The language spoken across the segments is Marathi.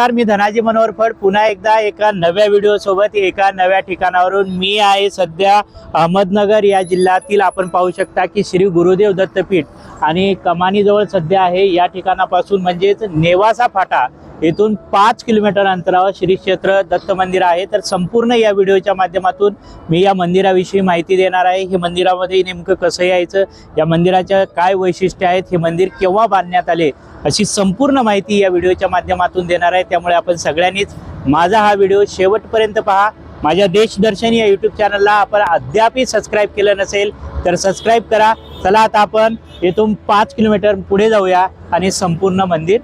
नमस्कार मी धनाजी मनोहर फड. पुन्हा एकदा एका नव्या व्हिडिओ सोबत एका नव्या ठिकाणावरून मी आहे सध्या अहमदनगर या जिल्ह्यातील. आपण पाहू शकता की श्री गुरुदेव दत्तपीठ आणि कमानीजवळ सध्या आहे. या ठिकाणापासून म्हणजेच नेवासा फाटा. येथून पाच किलोमीटर अंतरावर श्री क्षेत्र दत्त मंदिर आहे. तर संपूर्ण या व्हिडिओच्या माध्यमातून मी या मंदिराविषयी माहिती देणार आहे. हे मंदिरामध्ये नेमकं कसं यायचं? या मंदिराच्या काय वैशिष्ट्य आहेत? हे मंदिर केव्हा बांधण्यात आले? अशी संपूर्ण माहिती या व्हिडिओच्या माध्यमातून देणार आहे. त्यामुळे आपण सगळ्यांनीच माझा हा व्हिडिओ शेवटपर्यंत पहा. माझ्या देशदर्शन या यूट्यूब चॅनलला आपण अद्यापही सबस्क्राईब केलं नसेल तर सबस्क्राईब करा. चला आता आपण इथून पाच किलोमीटर पुढे जाऊया आणि संपूर्ण मंदिर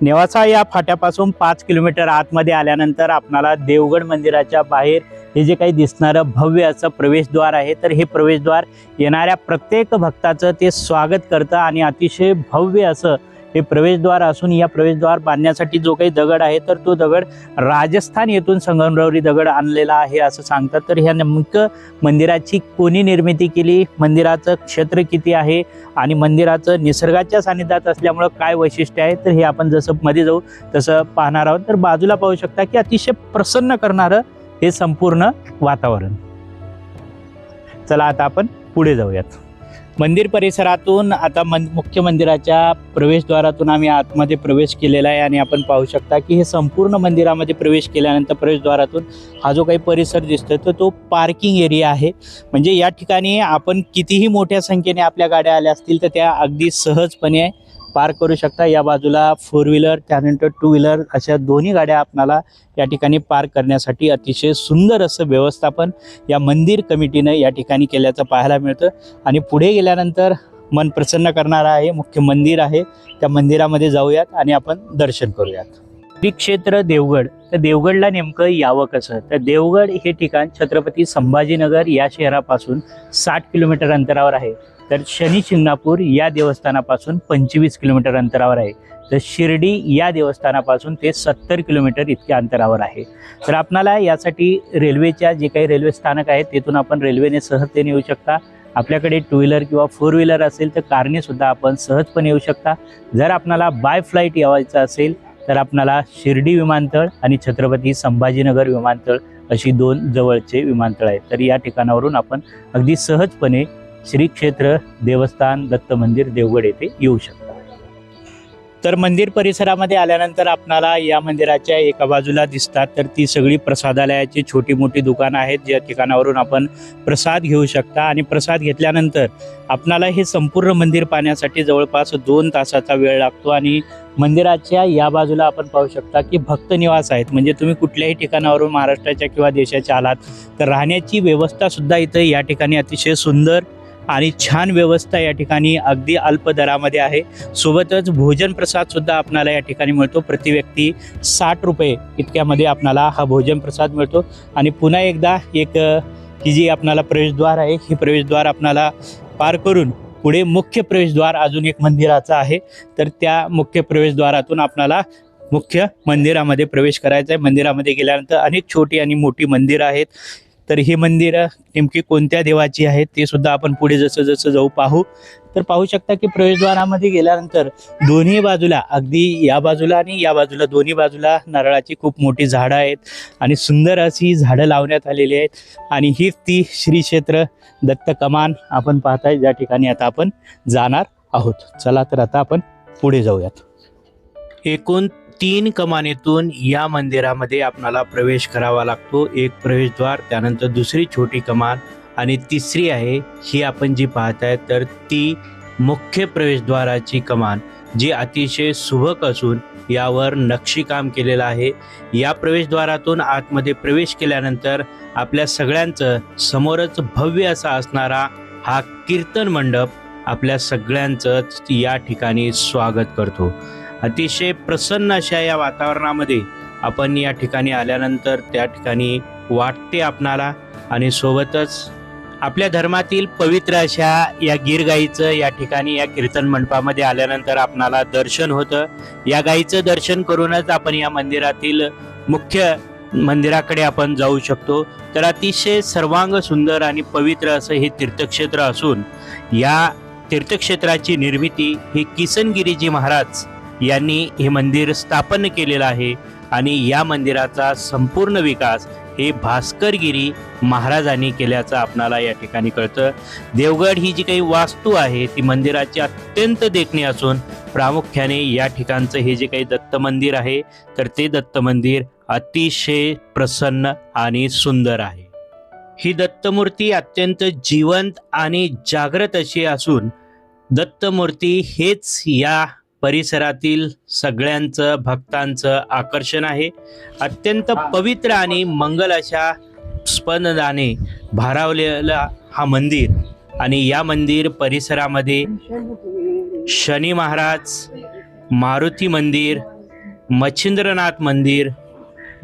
नेवासा या फाट्यापासून पाच किलोमीटर आतमध्ये आल्यानंतर आपणाला देवगड मंदिराच्या बाहेर हे जे काही दिसणारं भव्य असं प्रवेशद्वार आहे तर हे प्रवेशद्वार येणाऱ्या प्रत्येक भक्ताचं ते स्वागत करतं आणि अतिशय भव्य असं हे प्रवेशद्वार असून या प्रवेशद्वार बांधण्यासाठी जो काही दगड आहे तर तो दगड राजस्थान येथून संगमरवरी दगड आणलेला आहे असं सांगतात. तर ह्या नेमकं मंदिराची कोणी निर्मिती केली? मंदिराचं क्षेत्र किती आहे? आणि मंदिराचं निसर्गाच्या सानिध्यात असल्यामुळं काय वैशिष्ट्य आहे? तर हे आपण जसं मध्ये जाऊ तसं पाहणार आहोत. तर बाजूला पाहू शकता की अतिशय प्रसन्न करणारं हे संपूर्ण वातावरण. चला आता आपण पुढे जाऊयात. मंदिर परिसरातून आता मन मुख्य मंदिराच्या प्रवेशद्वारातून आम्ही आतमध्ये प्रवेश केलेला आहे आणि आपण पाहू शकता की हे संपूर्ण मंदिरामध्ये प्रवेश केल्यानंतर प्रवेशद्वारातून हा जो काही परिसर दिसतो तर तो पार्किंग एरिया आहे. म्हणजे या ठिकाणी आपण कितीही मोठ्या संख्येने आपल्या गाड्या आल्या असतील तर त्या अगदी सहजपणे पार्क करू शकता. या बाजूला फोर व्हीलर त्यानंतर टू व्हीलर अशा दोन्ही गाड्या आपणाला या ठिकाणी पार्क करण्यासाठी अतिशय सुंदर असं व्यवस्थापन या मंदिर कमिटीनं या ठिकाणी केल्याचं पाहायला मिळतं. आणि पुढे गेल्यानंतर मन प्रसन्न करणारं आहे मुख्य मंदिर आहे. त्या मंदिरामध्ये जाऊयात आणि आपण दर्शन करूयात. श्रीक्षेत्र देवगड. तर देवगडला नेमकं यावं कसं? तर देवगड हे ठिकाण छत्रपती संभाजीनगर या शहरापासून साठ किलोमीटर अंतरावर आहे. तर शनी शिंगणापूर या देवस्थानापासून पंचवीस किलोमीटर अंतरावर आहे. तर शिर्डी या देवस्थानापासून ते सत्तर किलोमीटर इतक्या अंतरावर आहे. तर आपणाला यासाठी रेल्वेच्या जे काही रेल्वे स्थानक आहेत तेथून आपण रेल्वेने सहजतेने येऊ शकता. आपल्याकडे टू व्हीलर किंवा फोर व्हीलर असेल तर कारने सुद्धा आपण सहजपणे येऊ शकता. जर आपणाला बाय फ्लाईट यावायचं असेल तर आपणाला शिर्डी विमानतळ आणि छत्रपती संभाजीनगर विमानतळ अशी दोन जवळचे विमानतळ आहेत. तर या ठिकाणावरून आपण अगदी सहजपणे श्री क्षेत्र देवस्थान दत्त मंदिर देवगड येथे येऊ शकता. तर मंदिर परिसरामध्ये आल्यानंतर आपणाला या मंदिराच्या एका बाजूला दिसतात. तर ती सगळी प्रसादालयाची छोटी मोठी दुकानं आहेत. ज्या ठिकाणावरून आपण प्रसाद घेऊ शकता. आणि प्रसाद घेतल्यानंतर आपणाला हे संपूर्ण मंदिर पाहण्यासाठी जवळपास दोन तासाचा वेळ लागतो. आणि मंदिराच्या या बाजूला आपण पाहू शकता की भक्त निवास आहेत. म्हणजे तुम्ही कुठल्याही ठिकाणावरून महाराष्ट्राच्या किंवा देशाच्या आलात तर राहण्याची व्यवस्था सुद्धा इथं या ठिकाणी अतिशय सुंदर आणि छान व्यवस्था या ठिकाणी अगदी अल्प दरामध्ये आहे. सोबतच भोजन प्रसाद सुद्धा आपणाला या ठिकाणी मिळतो. प्रति व्यक्ती साठ रुपये इतक्यामध्ये आपणाला हा भोजन प्रसाद मिळतो. आणि पुन्हा एकदा एक ही जी आपणाला प्रवेशद्वार आहे ही प्रवेशद्वार आपणाला पार करून पुढे मुख्य प्रवेशद्वार अजून एक मंदिराचं आहे. तर त्या मुख्य प्रवेशद्वारातून आपणाला मुख्य मंदिरामध्ये प्रवेश करायचा आहे. मंदिरामध्ये गेल्यानंतर अनेक छोटी आणि मोठी मंदिरं आहेत. तर ही मंदिरं नेमकी कोणत्या देवाची आहेत ते सुद्धा आपण पुढे जसं जसं जाऊ पाहू. तर पाहू शकता की प्रवेशद्वारामध्ये गेल्यानंतर दोन्ही बाजूला अगदी या बाजूला आणि या बाजूला दोन्ही बाजूला नारळाची खूप मोठी झाडं आहेत आणि सुंदर अशी झाडं लावण्यात आलेली आहेत. आणि हीच ती श्री क्षेत्र दत्त कमान आपण पाहताय ज्या ठिकाणी आता आपण जाणार आहोत. चला तर आता आपण पुढे जाऊयात. एकूण तीन कमानीतून या मंदिरामध्ये आपणाला प्रवेश करावा लागतो. एक प्रवेशद्वार त्यानंतर दुसरी छोटी कमान आणि तिसरी आहे ही आपण जी पाहताय तर ती मुख्य प्रवेशद्वाराची कमान जी अतिशय सुबक असून यावर नक्षीकाम केलेलं आहे. या प्रवेशद्वारातून आतमध्ये प्रवेश केल्यानंतर आपल्या सगळ्यांचं समोरच भव्य असा असणारा हा कीर्तन मंडप आपल्या सगळ्यांचंच या ठिकाणी स्वागत करतो. अतिशय प्रसन्न अशा या वातावरणामध्ये आपण या ठिकाणी आल्यानंतर त्या ठिकाणी वाटते आपणाला आणि सोबतच आपल्या धर्मातील पवित्र अशा या गिरगाईचं या ठिकाणी या कीर्तन मंडपामध्ये आल्यानंतर आपणाला दर्शन होतं. या गाईचं दर्शन करूनच आपण या मंदिरातील मुख्य मंदिराकडे आपण जाऊ शकतो. तर अतिशय सर्वांग सुंदर आणि पवित्र असं हे तीर्थक्षेत्र असून या तीर्थक्षेत्राची निर्मिती ही किसनगिरीजी महाराज यांनी हे मंदिर स्थापन केलेलं आहे आणि या मंदिराचा संपूर्ण विकास हे भास्करगिरी महाराजांनी केल्याचं आपणाला या ठिकाणी कळतं. देवगड ही जी काही वास्तू आहे ती मंदिराची अत्यंत देखणी असून प्रामुख्याने या ठिकाणचं हे जे काही दत्त मंदिर आहे तर ते दत्त मंदिर अतिशय प्रसन्न आणि सुंदर आहे. ही दत्तमूर्ती अत्यंत जिवंत आणि जागृत अशी असून दत्तमूर्ती हेच या परिसरातील सगळ्यांचं भक्तांचं आकर्षण आहे. अत्यंत पवित्र आणि मंगल अशा स्पंदनाने भारावलेला हा मंदिर आणि या मंदिर परिसरामध्ये शनी महाराज मारुती मंदिर मच्छिंद्रनाथ मंदिर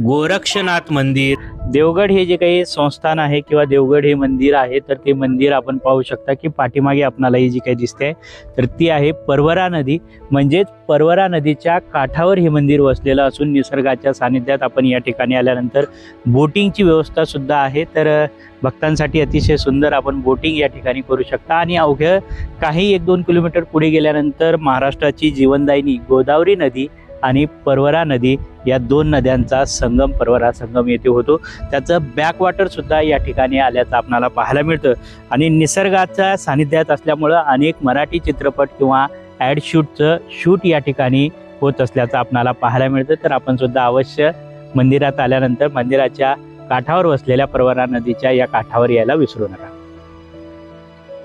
गोरक्षनाथ मंदिर. देवगड हे जे काही संस्थान आहे किंवा देवगड हे मंदिर आहे तर ते मंदिर आपण पाहू शकता की पाठीमागे आपणाला ही जी काही दिसते तर ती आहे परवरा नदी. म्हणजेच परवरा नदीच्या काठावर हे मंदिर वसलेलं असून निसर्गाच्या सानिध्यात आपण या ठिकाणी आल्यानंतर बोटिंगची व्यवस्था सुद्धा आहे. तर भक्तांसाठी अतिशय सुंदर आपण बोटिंग या ठिकाणी करू शकता. आणि अवघ्या काही एक दोन किलोमीटर पुढे गेल्यानंतर महाराष्ट्राची जीवनदायिनी गोदावरी नदी आणि परवरा नदी या दोन नद्यांचा संगम परवरा संगम येथे होतो. त्याचं बॅकवॉटर सुद्धा या ठिकाणी आल्याचं आपणाला पाहायला मिळतं. आणि निसर्गाच्या सानिध्यात असल्यामुळं अनेक मराठी चित्रपट किंवा ॲड शूटचं शूट या ठिकाणी होत असल्याचं आपणाला पाहायला मिळतं. तर आपण सुद्धा अवश्य मंदिरात आल्यानंतर मंदिराच्या काठावर वसलेल्या परवरा नदीच्या या काठावर यायला विसरू नका.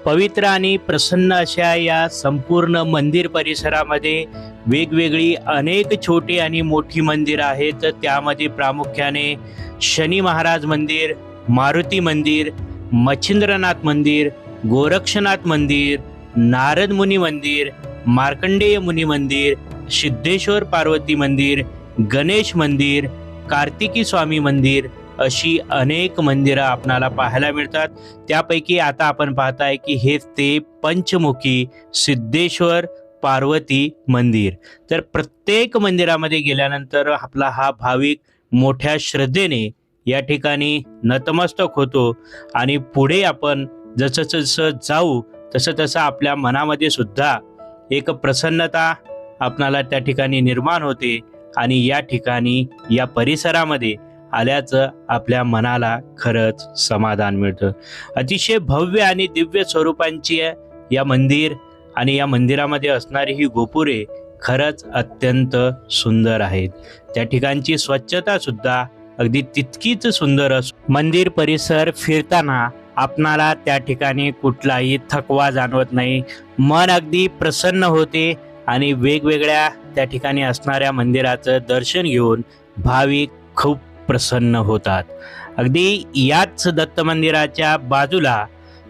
पवित्र आणि प्रसन्न अशा या संपूर्ण मंदिर परिसरामध्ये वेगवेगळी अनेक छोटी आणि मोठी मंदिरं आहेत. तर त्यामध्ये प्रामुख्याने शनी महाराज मंदिर मारुती मंदिर मच्छिंद्रनाथ मंदिर गोरक्षनाथ मंदिर नारद मुनी मंदिर मार्कंडेय मुनी मंदिर सिद्धेश्वर पार्वती मंदिर गणेश मंदिर कार्तिकी स्वामी मंदिर अशी अनेक मंदिरं आपणाला पाहायला मिळतात. त्यापैकी आता आपण पाहताय की हे ते पंचमुखी सिद्धेश्वर पार्वती मंदिर. तर प्रत्येक मंदिरामध्ये गेल्यानंतर आपला हा भाविक मोठ्या श्रद्धेने या ठिकाणी नतमस्तक होतो आणि पुढे आपण जसं जसं जाऊ तसं तसं आपल्या मनामध्ये सुद्धा एक प्रसन्नता आपणाला त्या ठिकाणी निर्माण होते आणि या ठिकाणी या परिसरामध्ये आल्याचं आपल्या मनाला खरंच समाधान मिळतं. अतिशय भव्य आणि दिव्य स्वरूपांची या मंदिर आणि या मंदिरामध्ये असणारी ही गोपुरे खरंच अत्यंत सुंदर आहेत. त्या ठिकाणची स्वच्छता सुद्धा अगदी तितकीच सुंदर अस मंदिर परिसर फिरताना आपणाला त्या ठिकाणी कुठलाही थकवा जाणवत नाही. मन अगदी प्रसन्न होते आणि वेगवेगळ्या त्या ठिकाणी असणाऱ्या मंदिराचं दर्शन घेऊन भाविक खूप प्रसन्न होतात. अगदी याच दत्त मंदिराच्या बाजूला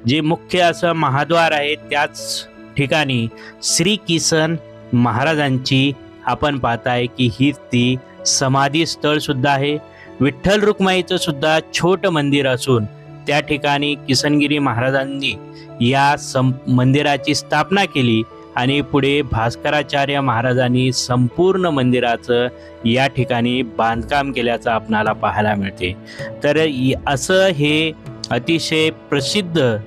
जे मुख्य असं महाद्वार आहे त्याच ठिकाणी श्री किसन महाराजांची आपण पाहताय की ही ती समाधी स्थळ सुद्धा आहे. विठ्ठल रुक्माईचं सुद्धा छोटं मंदिर असून त्या ठिकाणी किसनगिरी महाराजांनी या सं मंदिराची स्थापना केली. आणि पुढे भास्कराचार्य महाराजांनी संपूर्ण मंदिराचं या ठिकाणी बांधकाम केल्याचं आपणाला पाहायला मिळते. तर असं हे अतिशय प्रसिद्ध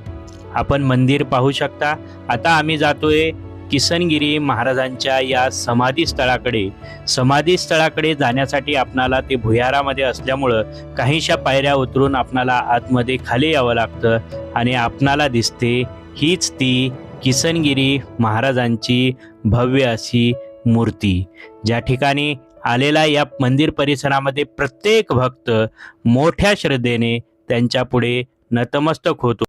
आपण मंदिर पाहू शकता. आता आम्ही जातोय किसनगिरी महाराजांच्या या समाधी स्थळाकडे. समाधी स्थळाकडे जाण्यासाठी आपणाला ते भुयारामध्ये असल्यामुळं काहीशा पायऱ्या उतरून आपणाला आतमध्ये खाली यावं लागतं आणि आपणाला दिसते हीच ती किसनगिरी महाराजांची भव्य अशी मूर्ती. ज्या ठिकाणी आलेला या मंदिर परिसरामध्ये प्रत्येक भक्त मोठ्या श्रद्धेने त्यांच्यापुढे नतमस्तक होतो.